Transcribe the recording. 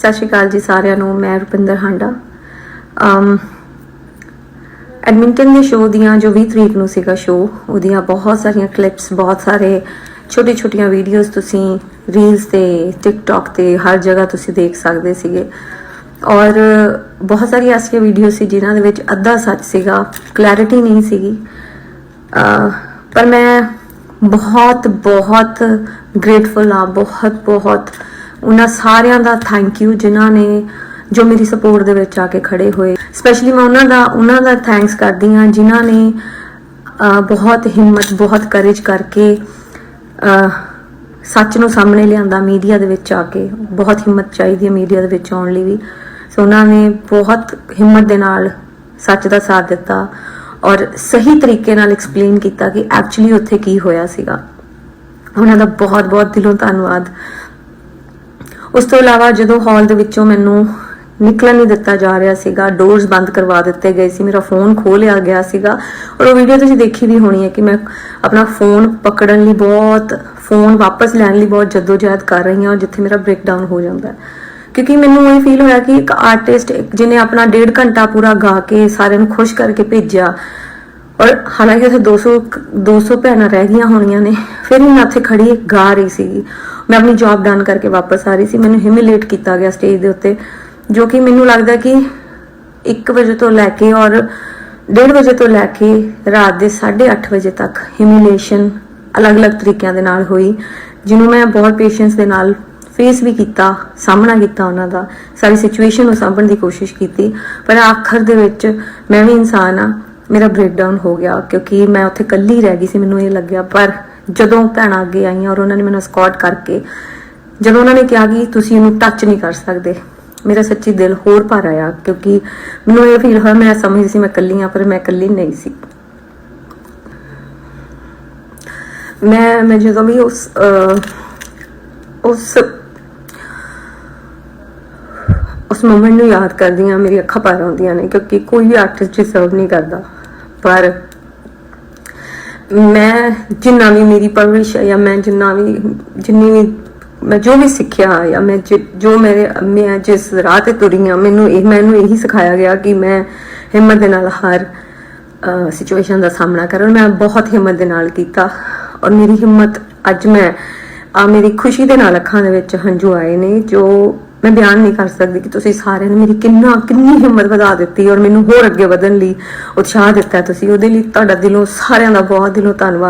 ਸਤਿ ਸ਼੍ਰੀ ਅਕਾਲ ਜੀ ਸਾਰਿਆਂ ਨੂੰ, ਮੈਂ ਰੁਪਿੰਦਰ ਹਾਂਡਾ। ਅਮ, ਐਡਮਿੰਟਨ ਦੇ ਸ਼ੋਅ ਦੀਆਂ ਜੋ 20 ਤਰੀਕ ਨੂੰ ਸੀਗਾ ਸ਼ੋਅ ਉਹਦੀਆਂ ਬਹੁਤ ਸਾਰੀਆਂ ਕਲਿੱਪਸ ਬਹੁਤ ਸਾਰੇ ਛੋਟੀ ਛੋਟੀਆਂ ਵੀਡੀਓਜ਼ ਤੁਸੀਂ ਰੀਲਸ ਤੇ ਟਿਕਟੌਕ ਤੇ, ਹਰ ਜਗ੍ਹਾ ਤੁਸੀਂ ਦੇਖ ਸਕਦੇ ਸੀਗੇ। ਔਰ ਬਹੁਤ ਸਾਰੀਆਂ ਐਸੀਆਂ ਵੀਡੀਓ ਸੀ ਜਿਨ੍ਹਾਂ ਦੇ ਵਿੱਚ ਅੱਧਾ ਸੱਚ ਸੀਗਾ ਕਲੈਰਿਟੀ ਨਹੀਂ ਸੀਗੀ। ਪਰ ਮੈਂ ਬਹੁਤ ਬਹੁਤ ਗ੍ਰੇਟਫੁਲ ਆ ਬਹੁਤ ਬਹੁਤ ਉਹਨਾਂ ਸਾਰਿਆਂ ਦਾ ਥੈਂਕ ਯੂ ਜਿਨ੍ਹਾਂ ਨੇ ਜੋ ਮੇਰੀ ਸਪੋਰਟ ਦੇ ਵਿੱਚ ਆ ਕੇ ਖੜੇ ਹੋਏ। ਸਪੈਸ਼ਲੀ ਮੈਂ ਉਹਨਾਂ ਦਾ ਉਹਨਾਂ ਦਾ ਥੈਂਕਸ ਕਰਦੀ ਹਾਂ, ਜਿਨ੍ਹਾਂ ਨੇ ਬਹੁਤ ਹਿੰਮਤ, ਬਹੁਤ ਕਰੇਜ ਕਰਕੇ ਸੱਚ ਨੂੰ ਸਾਹਮਣੇ ਲਿਆਂਦਾ ਮੀਡੀਆ ਦੇ ਵਿੱਚ ਆ ਕੇ। ਬਹੁਤ ਹਿੰਮਤ ਚਾਹੀਦੀ ਹੈ ਮੀਡੀਆ ਦੇ ਵਿੱਚ ਆਉਣ ਲਈ ਵੀ। ਸੋ ਉਹਨਾਂ ਨੇ ਬਹੁਤ ਹਿੰਮਤ ਦੇ ਨਾਲ ਸੱਚ ਦਾ ਸਾਥ ਦਿੱਤਾ ਔਰ ਸਹੀ ਤਰੀਕੇ ਨਾਲ ਐਕਸਪਲੇਨ ਕੀਤਾ ਕਿ ਐਕਚੁਅਲੀ ਉੱਥੇ ਕੀ ਹੋਇਆ ਸੀਗਾ। ਉਹਨਾਂ ਦਾ ਬਹੁਤ ਬਹੁਤ ਦਿਲੋਂ ਧੰਨਵਾਦ। ਉਸ ਤੋਂ ਇਲਾਵਾ ਜਦੋਂ ਹਾਲ ਦੇ ਵਿੱਚੋਂ ਮੈਨੂੰ ਨਿਕਲਣ ਨਹੀਂ ਦਿੱਤਾ ਜਾ ਰਿਹਾ ਸੀਗਾ ਡੋਰਸ ਬੰਦ ਕਰਵਾ ਦਿੱਤੇ ਗਏ ਸੀ, ਮੇਰਾ ਫੋਨ ਖੋ ਲਿਆ ਗਿਆ ਸੀਗਾ ਔਰ ਉਹ ਵੀਡੀਓ ਤੁਸੀਂ ਦੇਖੀ ਵੀ ਹੋਣੀ ਹੈ ਕਿ ਮੈਂ ਆਪਣਾ ਫੋਨ ਪਕੜਨ ਲਈ ਬਹੁਤ ਫੋਨ ਵਾਪਸ ਲੈਣ ਲਈ ਬਹੁਤ ਜਦੋਜਹਿਦ ਕਰ ਰਹੀ ਹਾਂ ਔਰ ਜਿੱਥੇ ਮੇਰਾ ਬ੍ਰੇਕਡਾਊਨ ਹੋ ਜਾਂਦਾ ਹੈ। ਕਿਉਂਕਿ ਮੈਨੂੰ ਇਹ ਫੀਲ ਹੋਇਆ ਕਿ ਇੱਕ ਆਰਟਿਸਟ ਜਿਹਨੇ ਆਪਣਾ ਡੇਢ ਘੰਟਾ ਪੂਰਾ ਗਾ ਕੇ ਸਾਰਿਆਂ ਨੂੰ ਖੁਸ਼ ਕਰਕੇ ਭੇਜਿਆ ਔਰ ਹਾਲਾਂਕਿ ਉੱਥੇ 200 ਕ- 200 ਭੈਣਾਂ ਰਹਿ ਗਈਆਂ ਹੋਣੀਆਂ ਨੇ, ਫਿਰ ਵੀ ਮੈਂ ਉੱਥੇ ਖੜੀ ਗਾ ਰਹੀ ਸੀਗੀ। ਮੈਂ ਆਪਣੀ ਜੌਬ ਡਨ ਕਰਕੇ ਵਾਪਸ ਆ ਰਹੀ ਸੀ, ਮੈਨੂੰ ਹਿਮਿਲੇਟ ਕੀਤਾ ਗਿਆ ਸਟੇਜ ਦੇ ਉੱਤੇ, ਜੋ ਕਿ ਮੈਨੂੰ ਲੱਗਦਾ ਕਿ 1 ਵਜੇ ਤੋਂ ਲੈ ਕੇ ਔਰ 1:30 ਵਜੇ ਤੋਂ ਲੈ ਕੇ ਰਾਤ ਦੇ 8:30 ਵਜੇ ਤੱਕ ਹਿਮਿਲੇਸ਼ਨ ਅਲੱਗ-ਅਲੱਗ ਤਰੀਕਿਆਂ ਦੇ ਨਾਲ ਹੋਈ, ਜਿਹਨੂੰ ਮੈਂ ਬਹੁਤ ਪੇਸ਼ੈਂਸ ਦੇ ਨਾਲ ਫੇਸ ਵੀ ਕੀਤਾ, ਸਾਹਮਣਾ ਕੀਤਾ ਉਹਨਾਂ ਦਾ, ਸਾਰੀ ਸਿਚੁਏਸ਼ਨ ਨੂੰ ਸਾਂਭਣ ਦੀ ਕੋਸ਼ਿਸ਼ ਕੀਤੀ, ਪਰ ਆਖਰ ਦੇ ਵਿੱਚ ਮੈਂ ਵੀ ਇਨਸਾਨ ਆ ਮੇਰਾ ਬ੍ਰੇਕਡਾਊਨ ਹੋ ਗਿਆ ਕਿਉਂਕਿ ਮੈਂ ਉੱਥੇ ਇਕੱਲੀ ਰਹਿ ਗਈ ਸੀ, ਮੈਨੂੰ ਇਹ ਲੱਗਿਆ, ਪਰ ਜਦੋਂ ਭੈਣਾਂ ਅੱਗੇ ਆਈਆਂ ਔਰ ਉਹਨਾਂ ਨੇ ਮੈਨੂੰ ਸਕਾਟ ਕਰਕੇ, ਜਦੋਂ ਉਹਨਾਂ ਨੇ ਕਿਹਾ ਕਿ ਤੁਸੀਂ ਇਹਨੂੰ ਟੱਚ ਨਹੀਂ ਕਰ ਸਕਦੇ, ਮੇਰਾ ਸੱਚੀ ਦਿਲ ਹੋਰ ਭਰ ਆਇਆ ਕਿਉਂਕਿ ਮੈਨੂੰ ਇਹ ਫੀਲ ਹੋਇਆ ਮੈਂ ਸਮਝਦੀ ਸੀ ਮੈਂ ਇਕੱਲੀ ਆ ਪਰ ਮੈਂ ਇਕੱਲੀ ਨਹੀਂ ਸੀ। ਮੈਂ ਮੈਂ ਜਦੋਂ ਵੀ ਉਸ ਉਸ ਉਸ ਮੂਮੈਂਟ ਨੂੰ ਯਾਦ ਕਰਦੀ ਹਾਂ ਮੇਰੀ ਅੱਖਾਂ ਭਰ ਆਉਂਦੀਆਂ ਨੇ ਕਿਉਂਕਿ ਕੋਈ ਵੀ ਆਰਟਿਸਟ ਡਿਸਰਵ ਨਹੀਂ ਕਰਦਾ। ਪਰ ਮੈਂ ਜਿੰਨਾ ਵੀ ਮੇਰੀ ਪਰਵਰਿਸ਼ ਹੈ ਜਾਂ ਮੈਂ ਜਿੰਨਾ ਵੀ, ਜਿੰਨੀ ਵੀ ਮੈਂ ਜੋ ਵੀ ਸਿੱਖਿਆ ਜਾਂ ਮੈਂ ਜੋ ਮੇਰੇ, ਮੈਂ ਜਿਸ ਰਾਹ ਤੇ ਤੁਰੀ ਹਾਂ ਮੈਨੂੰ ਇਹ, ਮੈਨੂੰ ਇਹੀ ਸਿਖਾਇਆ ਗਿਆ ਕਿ ਮੈਂ ਹਿੰਮਤ ਦੇ ਨਾਲ ਹਰ ਸਿਚੁਏਸ਼ਨ ਦਾ ਸਾਹਮਣਾ ਕਰਨ ਮੈਂ ਬਹੁਤ ਹਿੰਮਤ ਦੇ ਨਾਲ ਕੀਤਾ ਔਰ ਮੇਰੀ ਹਿੰਮਤ ਅੱਜ ਮੈਂ, ਆ ਮੇਰੀ ਖੁਸ਼ੀ ਦੇ ਨਾਲ ਅੱਖਾਂ ਦੇ ਵਿੱਚ ਹੰਝੂ ਆਏ ਨੇ ਜੋ ਮੈਂ ਬਿਆਨ ਨਹੀਂ ਕਰ ਸਕਦੀ ਕਿ ਤੁਸੀਂ ਸਾਰਿਆਂ ਨੇ ਮੇਰੀ ਕਿੰਨਾ ਕਿੰਨੀ ਹਿੰਮਤ ਵਧਾ ਦਿੱਤੀ ਔਰ ਮੈਨੂੰ ਹੋਰ ਅੱਗੇ ਵਧਣ ਲਈ ਉਤਸ਼ਾਹ ਦਿੱਤਾ ਤੁਸੀਂ। ਉਹਦੇ ਲਈ ਤੁਹਾਡਾ ਦਿਲੋਂ ਸਾਰਿਆਂ ਦਾ ਬਹੁਤ ਦਿਲੋਂ ਧੰਨਵਾਦ।